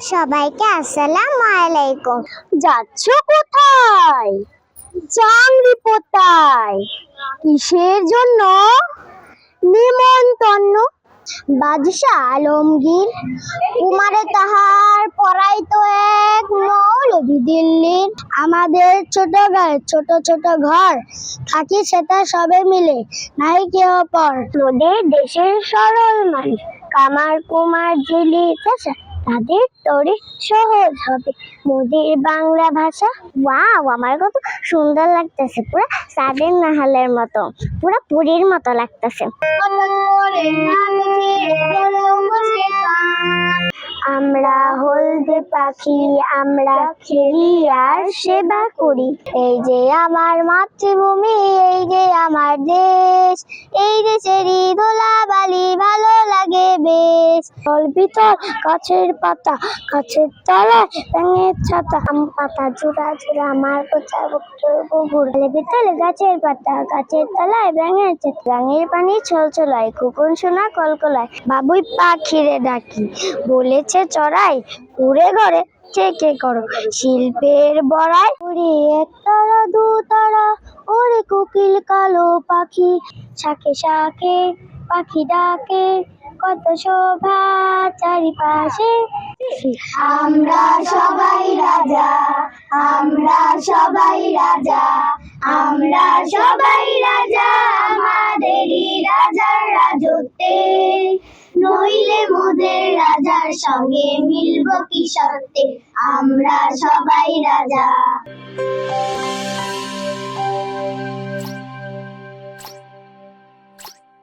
সবাইকে আসসালাম আলাইকুম। যাচ্ছ কোথায়? চাংরি পোতায়। কিসের জন্য? নিমন্ত্রণ। বাদশাহ আলমগীর। উমারে তাহার পড়াই তো এক মৌলভী দিল্লির। আমাদের ছোট গায়ে ছোট ছোট ঘর। থাকি সেটা সবে মিলে। নাই কেউ পর। তোদের দেশের সরল মানুষ। কামার কুমার জেলে চাষা তাদের তরে সহজ হবে। মোদের বাংলা ভাষা, ওয়াও, আমার কত সুন্দর লাগতেছে। পুরো সাদের নাহালের মতো, পুরো পুরীর মতো লাগতেছে। আমরা হলদে পাখি, আমরা খেলি আর সেবা করি। এই যে আমার মাতৃভূমি, এই যে আমার দেশ, এই দেশেরই ধুলাবালি ভালো লাগে বেশ। জল ভিতর গাছের পাতা, গাছের তলায় ব্যাঙের ছাতা। আম পাতা জোড়া জোড়া আমার কোচা পুকুর ভিতরে গাছের পাতা, গাছের তলায় ব্যাঙের চেত ব্যাঙের পানি ছল ছলায় কুকুর সোনা কলকলায়। বাবুই পাখিরে ডাকি, বলেছে চড়াই উড়ে ঘরে চেকে করো। শিল্পের বড়াই উড়ে এক তারা দু তারা ওরে কোকিল কালো পাখি। শাকে শাকে পাখি ডাকে কত শোভা চারিপাশে। আমরা সবাই রাজা, আমরা সবাই রাজা, আমরা সবাই রাজা, আমাদেরই রাজার রাজত্বে। নইলে মোদের রাজার সঙ্গে মিলব কি সত্যে? আমরা সবাই রাজা।